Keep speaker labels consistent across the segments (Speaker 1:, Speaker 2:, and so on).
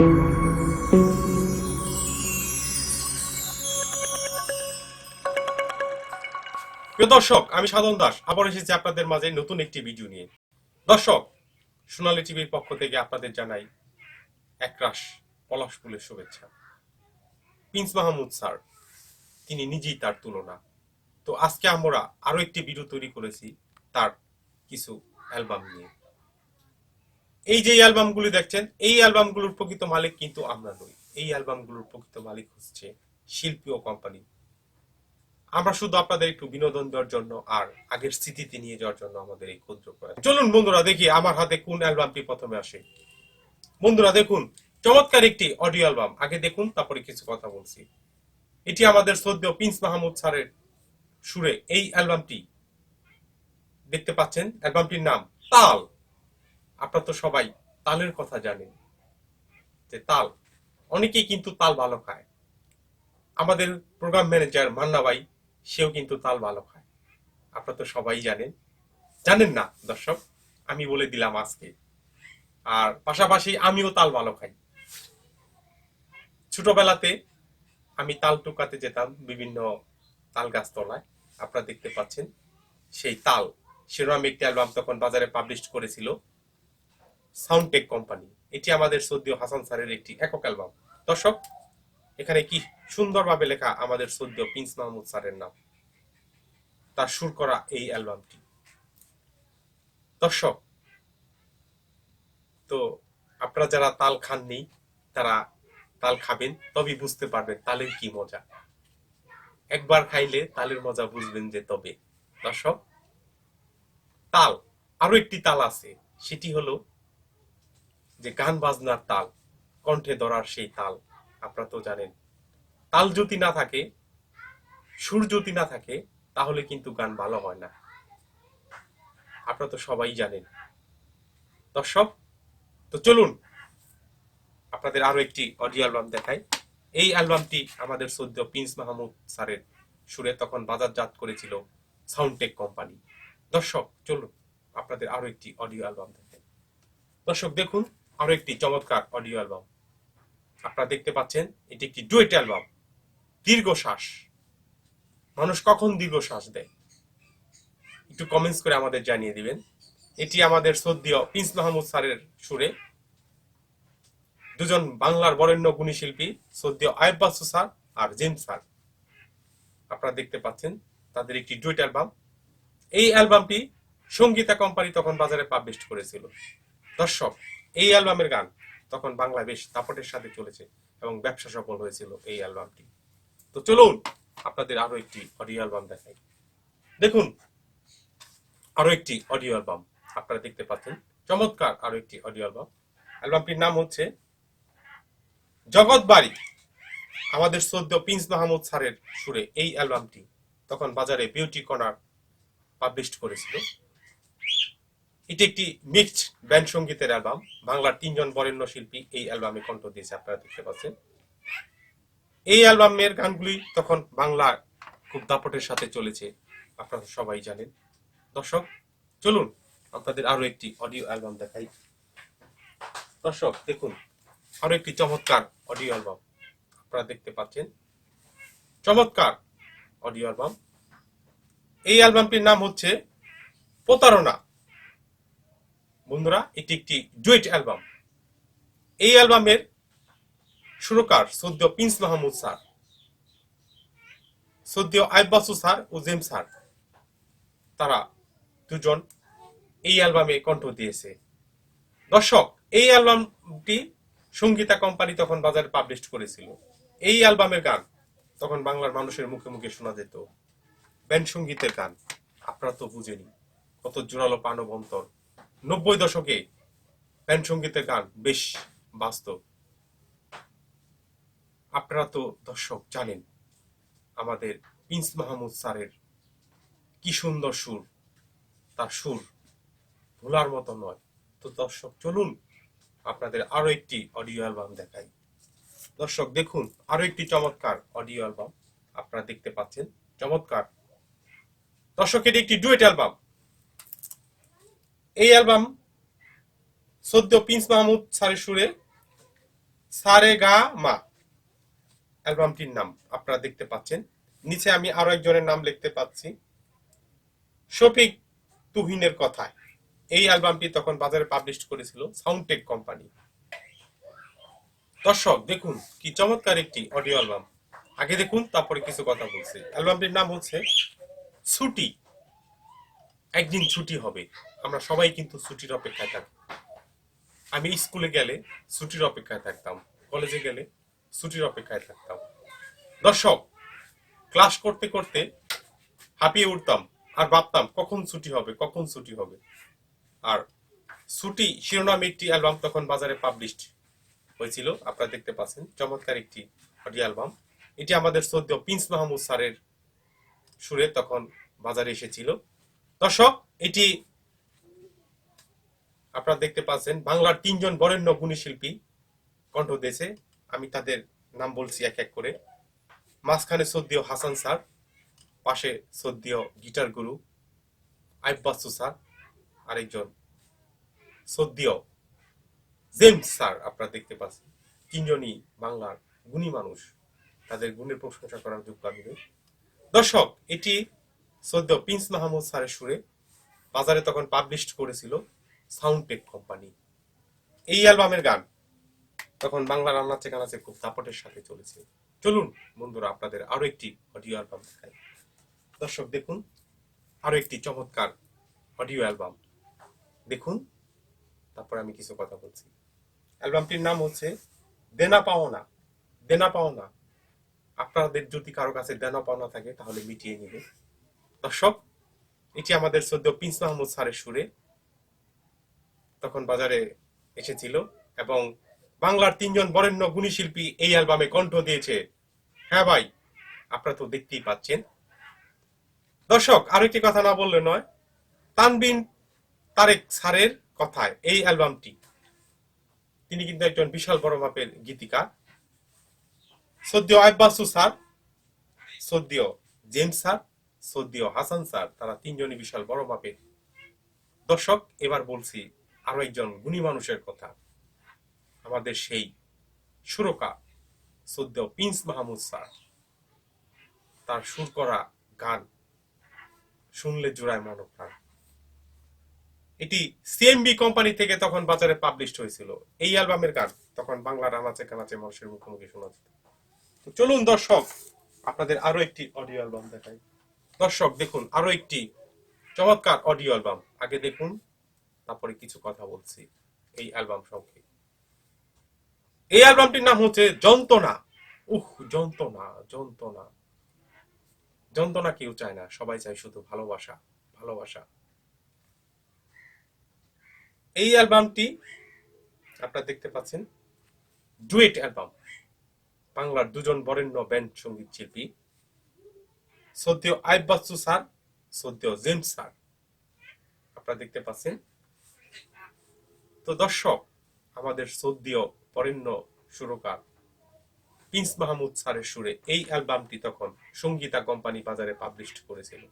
Speaker 1: প্রিয় দর্শক, আমি সাধন দাস। আবার এসেছি আপনাদের মাঝে নতুন একটি ভিডিও নিয়ে। দর্শক, সোনালী টিভির পক্ষ থেকে আপনাদের জানাই একরাশ পলাশ ফুলের শুভেচ্ছা। প্রিন্স মাহমুদ স্যার, তিনি নিজেই তার তুলনা। তো আজকে আমরা আরও একটি ভিডিও তৈরি করেছি, তার কিছু অ্যালবাম নিয়ে। এই যে অ্যালবামগুলি দেখছেন, এই অ্যালবামগুলোর প্রকৃত মালিক কিন্তু আমরা নই। এই অ্যালবামগুলোর প্রকৃত মালিক হচ্ছে শিল্পী ও কোম্পানি। আমরা শুধু আপনাদের একটু বিনোদন দেওয়ার জন্য আর আগের স্মৃতিতে নিয়ে যাওয়ার জন্য আমাদের এই ক্ষুদ্র প্রয়াস চলুন বন্ধুরা দেখি আমার হাতে কোন অ্যালবামটি প্রথমে আসে। বন্ধুরা দেখুন, চমৎকার একটি অডিও অ্যালবাম। আগে দেখুন, তারপরে কিছু কথা বলছি। এটি আমাদের সদ্য প্রিন্স মাহমুদ স্যারের সুরে এই অ্যালবামটি দেখতে পাচ্ছেন। অ্যালবামটির নাম তাল। আপনারা তো সবাই তালের কথা জানেন যে তাল, অনেকেই কিন্তু তাল ভালো খায়। আমাদের প্রোগ্রাম ম্যানেজার মান্না ভাই, সেও কিন্তু তাল ভালো খায়। আপনারা তো সবাই জানেন। জানেন না, দর্শক, আমি বলে দিলাম আজকে। আর পাশাপাশি আমিও তাল ভালো খাই। ছোটবেলাতে আমি তাল টুকাতে যেতাম বিভিন্ন তাল গাছ তলায়। আপনারা দেখতে পাচ্ছেন সেই তাল। শিরোনামে একটি অ্যালবাম তখন বাজারে পাবলিশ করেছিল। Soundtek company. এটি আমাদের সদ্য হাসান স্যারের একটি একক অ্যালবাম। দর্শক, এখানে কি সুন্দরভাবে লেখা আমাদের সদ্য প্রিন্স মাহমুদ স্যারের নাম? তার সুর করা এই অ্যালবামটি। দর্শক, তো আপনারা যারা তাল খাননি, তারা তাল খাবেন, তবেই বুঝতে পারবেন তালের কি মজা। একবার খাইলে তালের মজা বুঝবেন যে তবে। দর্শক, তাল, আরও একটি তাল আছে। সেটি হলো যে গান বাজনার তাল, কণ্ঠে ধরার সেই তাল, আপনারা তো জানেন। তাল যদি না থাকে, সুর যদি না থাকে, তাহলে কিন্তু গান ভালো হয় না। আপনারা তো সবাই জানেন। দর্শক, তো চলুন, আপনাদের আরও একটি অডিও অ্যালবাম দেখাই। এই অ্যালবামটি আমাদের সদ্য প্রিন্স মাহমুদ স্যারের সুরে তখন বাজারজাত করেছিল সাউন্ডটেক কোম্পানি। দর্শক, চলুন, আপনাদের আরও একটি অডিও অ্যালবাম দেখাই। দর্শক, দেখুন আরও একটি চমৎকার অডিও অ্যালবাম আপনারা দেখতে পাচ্ছেন, এটি একটি ডুয়েট অ্যালবাম দীর্ঘশ্বাস। মানুষ কখন দীর্ঘশ্বাস দেয়? একটু কমেন্টস করে আমাদের জানিয়ে দিবেন। এটি আমাদের সদ্য প্রিন্স মাহমুদ স্যারের সুরে। দুজন বাংলার বরেণ্য গুণী শিল্পী সদ্য আয়ব বাসু স্যার আর জেম স্যার। আপনারা দেখতে পাচ্ছেন, তাদের একটি ডুয়েট অ্যালবাম এই অ্যালবামটি সঙ্গীতা কোম্পানি তখন বাজারে পাবলিশ করেছিল। দর্শক এই অ্যালবামের গান। তখন বাংলা বেশ দাপটের সাথে চলেছে এবং ব্যবসা সফল হয়েছিল এই অ্যালবামটি। তো চলুন, আপনাদের আরও একটি অডিও অ্যালবাম দেখাই। দেখুন, আরও একটি অডিও অ্যালবাম আপনারা দেখতে পাচ্ছেন। চমৎকার আরও একটি অডিও অ্যালবাম। অ্যালবামটির নাম হচ্ছে জগৎ বাড়ি আমাদের সদ্য প্রিন্স মাহমুদ স্যারের সুরে এই অ্যালবামটি তখন বাজারে বিউটি কর্নার পাবলিশ করেছিল। এটি একটি মিক্সড ব্যান্ড সঙ্গীতের অ্যালবাম। বাংলার তিনজন বরেণ্য শিল্পী এই অ্যালবামে কণ্ঠ দিয়েছে, আপনারা দেখতে পাচ্ছেন। এই অ্যালবামের গানগুলি তখন বাংলা খুব দাপটের সাথে চলেছে, আপনারা সবাই জানেন। দর্শক, চলুন, আপনাদের আরও একটি অডিও অ্যালবাম দেখাই। দর্শক, দেখুন আরও একটি চমৎকার অডিও অ্যালবাম, আপনারা দেখতে পাচ্ছেন। চমৎকার অডিও অ্যালবাম। এই অ্যালবামটির নাম হচ্ছে প্রতারণা। বন্ধুরা, এটি একটি ডুয়েট অ্যালবাম। এই অ্যালবামের সুরকার সদ্য প্রিন্স মাহমুদ স্যার সদ্য আইবাসু স্যার ও জেম স্যার, তারা দুজন এই অ্যালবামে কণ্ঠ দিয়েছে। দর্শক, এই অ্যালবামটি সঙ্গীতা কোম্পানি তখন বাজারে পাবলিশ করেছিল। এই অ্যালবামের গান তখন বাংলার মানুষের মুখে মুখে শোনা যেত। ব্যান্ড সঙ্গীতের গান, আপনারা তো বুঝেনি কত জোরালো পানব অন্তর নব্বই দশকে ব্যান্ড সঙ্গীতের গান বেশ বাস্তব। আপনারা তো দর্শক জানেন, আমাদের প্রিন্স মাহমুদ স্যারের কি সুন্দর সুর, তার সুর ভোলার মতো নয়। তো দর্শক, চলুন আপনাদের আরও একটি অডিও অ্যালবাম দেখাই। দর্শক, দেখুন, আরও একটি চমৎকার অডিও অ্যালবাম আপনারা দেখতে পাচ্ছেন। চমৎকার। দর্শক এটি একটি ডুয়েট অ্যালবাম এই অ্যালবাম সদ্য প্রিন্স মাহমুদ স্যারের সুরে সারে গা মা অ্যালবামটির নাম আপনারা দেখতে পাচ্ছেন। নিচে আমি আরও একজনের নাম লিখতে পাচ্ছি। শফিক তুহিনের কথায়। এই অ্যালবামটি তখন বাজারে পাবলিশ করেছিল সাউন্ডটেক কোম্পানি। দর্শক, দেখুন কি চমৎকার একটি অডিও অ্যালবাম। আগে দেখুন, তারপরে কিছু কথা বলছে। অ্যালবামটির নাম হচ্ছে ছুটি। একদিন ছুটি হবে। আমরা সবাই কিন্তু ছুটির অপেক্ষায় থাকি। আমি স্কুলে গেলে ছুটির অপেক্ষায় থাকতাম। কলেজে গেলে ছুটির অপেক্ষায় থাকতাম। দর্শক, ক্লাস করতে করতে হাঁপিয়ে উঠতাম আর ভাবতাম, কখন ছুটি হবে, কখন ছুটি হবে। আর ছুটি শিরোনামে একটি অ্যালবাম তখন বাজারে পাবলিশড হয়েছিল। আপনারা দেখতে পাচ্ছেন, চমৎকার একটি অডিও অ্যালবাম। এটি আমাদের সদ্য প্রিন্স মাহমুদ স্যারের সুরে তখন বাজারে এসেছিল। দর্শক, এটি আপনারা দেখতে পাচ্ছেন, বাংলার তিনজন বরেণ্য গুণী শিল্পী কণ্ঠ দিয়েছে। আমি তাদের নাম বলছি এক এক করে। মাঝখানে সদ্যীয় হাসান স্যার, পাশে সদ্যীয় গিটার গুরু আইবাসু স্যার, আরেকজন সদ্যীয় জেমস স্যার আপনারা দেখতে পাচ্ছেন। তিনজনই বাংলার গুণী মানুষ। তাদের গুণের প্রশংসা করার যোগ্য দর্শক, এটি সদ্য প্রিন্স মাহমুদ স্যারের সুরে বাজারে তখন পাবলিশ করেছিল সাউন্ডটেক কোম্পানি এই অ্যালবামের গান তখন বাংলা রান্নাচে গানাচে খুব দাপটের সাথে চলেছে চলুন বন্ধুরা, আপনাদের আরও একটি অডিও অ্যালবাম দেখাই। দর্শক, দেখুন আরও একটি চমৎকার অডিও অ্যালবাম দেখুন, তারপর আমি কিছু কথা বলছি। অ্যালবামটির নাম হচ্ছে দেনা পাওনা দেনা পাওনা আপনাদের যদি কারও কাছে দেনা পাওনা থাকে, তাহলে মিটিয়ে নেবে। দর্শক, এটি আমাদের সদ্য প্রিন্স মাহমুদ স্যারের সুরে তখন বাজারে এসেছিল এবং বাংলার তিনজন বরেণ্য গুণী শিল্পী এই অ্যালবামে কণ্ঠ দিয়েছে। হ্যাঁ ভাই, আপনারা তো দেখতেই পাচ্ছেন। দর্শক আরও একটি কথা না বললে নয়, তানবিন তারেক স্যারের কথায় এই অ্যালবামটি। তিনি কিন্তু একজন বিশাল বড় মাপের গীতিকার। সদ্য আব্বাসু স্যার সদ্য জেমস স্যার সদ্য হাসান স্যার, তারা তিনজনই বিশাল বড় মাপের দর্শক, এবার বলছি আরও একজন গুণী মানুষের কথা। আমাদের সেই সুরকা সদ্য প্রিন্স মাহমুদ স্যার। তার সুর করা গান শুনলে জোড়ায় মনোপ্রাণ। এটি সিএমবি কোম্পানি থেকে তখন বাজারে পাবলিশ হয়েছিল। এই অ্যালবামের গান তখন বাংলার আনাচে কানাচে মানুষের মুখোমুখি শোনা যেত। চলুন দর্শক, আপনাদের আরও একটি অডিও অ্যালবাম দেখাই। দর্শক, দেখুন, আরও একটি চমৎকার অডিও অ্যালবাম। আগে দেখুন, তারপরে কিছু কথা বলছি এই অ্যালবাম সম্পর্কে। এই অ্যালবামটির নাম হচ্ছে যন্ত্রণা। উহ, যন্ত্রণা যন্ত্রণা। যন্ত্রণা কেউ চায় না, সবাই চায় শুধু ভালোবাসা ভালোবাসা। এই অ্যালবামটি আপনারা দেখতে পাচ্ছেন, ডুয়েট অ্যালবাম। বাংলার দুজন বরেণ্য ব্যান্ড সংগীত শিল্পী। সদ্য আইব বাচ্চু স্যার, সদ্য জেমস স্যার। আপনারা দেখতে পাচ্ছেন? তো দর্শক, আমাদের সদ্য বরেণ্য সুরকার প্রিন্স মাহমুদ স্যারের সুরে এই অ্যালবামটি তখন সঙ্গীতা কোম্পানি বাজারে পাবলিশ করেছিল।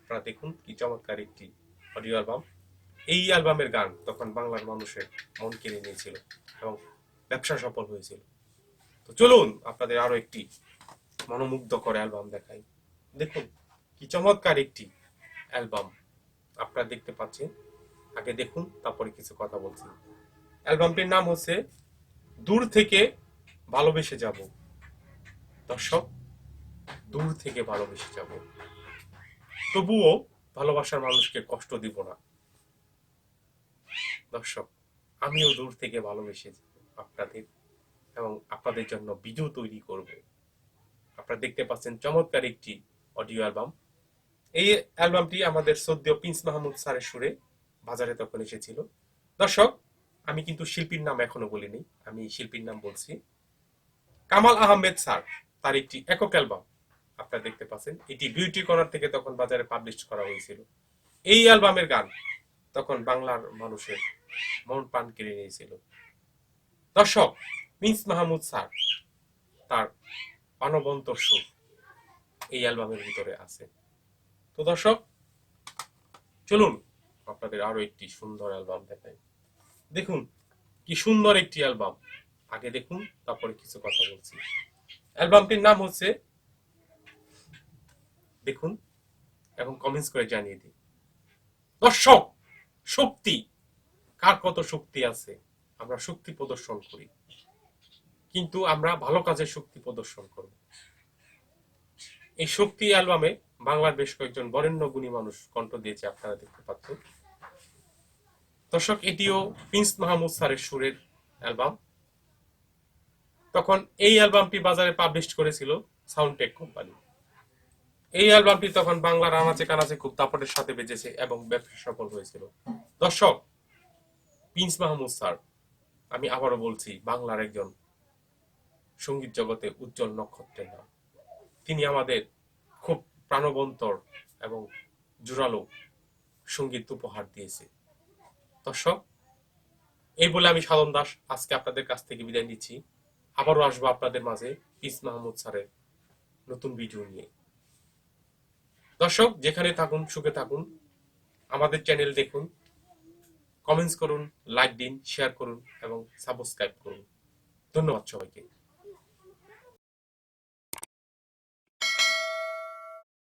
Speaker 1: আপনারা দেখুন কি চমৎকার একটি অডিও অ্যালবাম এই অ্যালবামের গান তখন বাংলার মানুষের মন কেড়ে নিয়েছিল এবং ব্যবসা সফল হয়েছিল। তো চলুন, আপনাদের আরও একটি মনোমুগ্ধকর অ্যালবাম দেখাই। দেখুন, কি চমৎকার একটি অ্যালবাম আপনারা দেখতে পাচ্ছেন। আগে দেখুন, তারপরে কিছু কথা বলছি। অ্যালবামটির নাম হচ্ছে, দূর থেকে ভালোবেসে যাব। দর্শক, দূর থেকে ভালোবেসে যাব। তবুও ভালোবাসার মানুষকে কষ্ট দিব না। দর্শক, আমিও দূর থেকে ভালোবেসে আপনাদের এবং আপনাদের জন্য ভিডিও তৈরি করব। আপনারা দেখতে পাচ্ছেন চমৎকার একটি অডিও অ্যালবাম। এই অ্যালবামটি আমাদের সদ্য প্রিন্স মাহমুদ স্যারের সুরে বাজারে তখন এসেছিল। দর্শক, আমি কিন্তু শিল্পীর নাম এখনও বলিনি, আমি শিল্পীর নাম বলছি কামাল আহমেদ স্যার, তার একটি একক অ্যালবাম। আপনারা দেখতে পাচ্ছেন, এটি বিউটি কর্নার থেকে তখন বাজারে পাবলিশ করা হয়েছিল। এই অ্যালবামের গান তখন বাংলার মানুষের মন প্রাণ কেড়ে নিয়েছিল। দর্শক, প্রিন্স মাহমুদ স্যার, তার প্রাণবন্ত সুর এই অ্যালবামের ভিতরে আছে। তো দর্শক, চলুন আপনাদের আরও একটি সুন্দর অ্যালবাম দেখাই। দেখুন, কি সুন্দর একটি অ্যালবাম। আগে দেখুন, তারপরে কিছু কথা বলছি। অ্যালবামটির নাম হচ্ছে দেখুন এবং কমেন্টস করে জানিয়ে দিন। দর্শক, শক্তি। কার কত শক্তি আছে? আমরা শক্তি প্রদর্শন করি। কিন্তু আমরা ভালো কাজে শক্তি প্রদর্শন করব। এই শক্তি অ্যালবামে বাংলার বেশ কয়েকজন বরেণ্য গুণী মানুষ কণ্ঠ দিয়েছে আপনারা দেখতে পাচ্ছেন। দর্শক, এটিও প্রিন্স মাহমুদ স্যারের সুরের অ্যালবাম। তখন এই অ্যালবামটি বাজারে পাবলিশ করেছিল সাউন্ডটেক কোম্পানি। এই অ্যালবামটি তখন বাংলার আনাচে কানাচে খুব দাপটের সাথে বেজেছে এবং ব্যবসা সফল হয়েছিল। দর্শক, প্রিন্স মাহমুদ স্যার, আমি আবারও বলছি, বাংলার একজন সংগীত জগতে উজ্জ্বল নক্ষত্রের নাম। তিনি আমাদের খুব প্রাণবন্তর এবং জোরালো সংগীত উপহার দিয়েছে। দর্শক, এই বলে আমি সাধন দাস আজকে আপনাদের কাছ থেকে বিদায় নিচ্ছি। আবারও আসব আপনাদের মাঝে পিস মাহমুদ স্যারের নতুন ভিডিও নিয়ে। দর্শক, যেখানে থাকুন, সুখে থাকুন। আমাদের চ্যানেল দেখুন, কমেন্টস করুন, লাইক দিন, শেয়ার করুন এবং সাবস্ক্রাইব করুন। ধন্যবাদ সবাইকে।